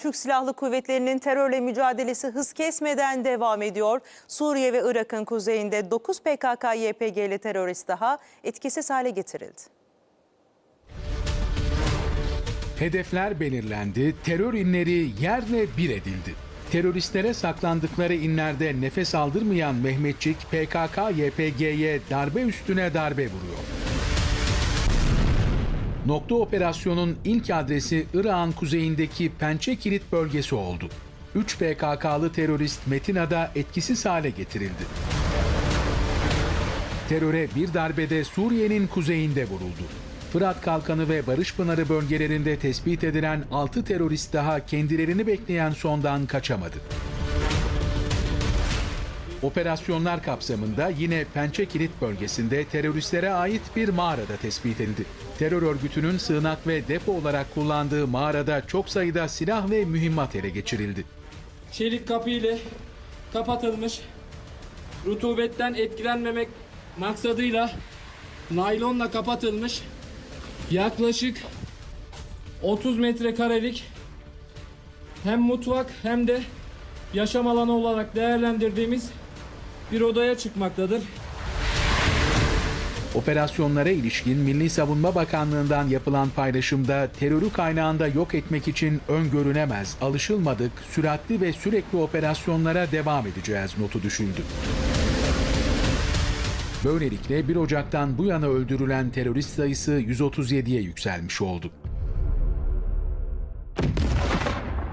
Türk Silahlı Kuvvetleri'nin terörle mücadelesi hız kesmeden devam ediyor. Suriye ve Irak'ın kuzeyinde 9 PKK-YPG'li terörist daha etkisiz hale getirildi. Hedefler belirlendi, terör inleri yerle bir edildi. Teröristlere saklandıkları inlerde nefes aldırmayan Mehmetçik PKK-YPG'ye darbe üstüne darbe vuruyor. Nokta operasyonun ilk adresi Irak'ın kuzeyindeki Pençe Kilit bölgesi oldu. 3 PKK'lı terörist Metina'da etkisiz hale getirildi. Teröre bir darbede Suriye'nin kuzeyinde vuruldu. Fırat Kalkanı ve Barış Pınarı bölgelerinde tespit edilen 6 terörist daha kendilerini bekleyen sondan kaçamadı. Operasyonlar kapsamında yine Pençe Kilit bölgesinde teröristlere ait bir mağarada tespit edildi. Terör örgütünün sığınak ve depo olarak kullandığı mağarada çok sayıda silah ve mühimmat ele geçirildi. çelik kapı ile kapatılmış rutubetten etkilenmemek maksadıyla naylonla kapatılmış yaklaşık 30 metrekarelik hem mutfak hem de yaşam alanı olarak değerlendirdiğimiz bir odaya çıkmaktadır. Operasyonlara ilişkin Milli Savunma Bakanlığı'ndan yapılan paylaşımda terörü kaynağında yok etmek için öngörülemez, alışılmadık, süratli ve sürekli operasyonlara devam edeceğiz notu düşündü. Böylelikle 1 Ocak'tan bu yana öldürülen terörist sayısı 137'ye yükselmiş oldu.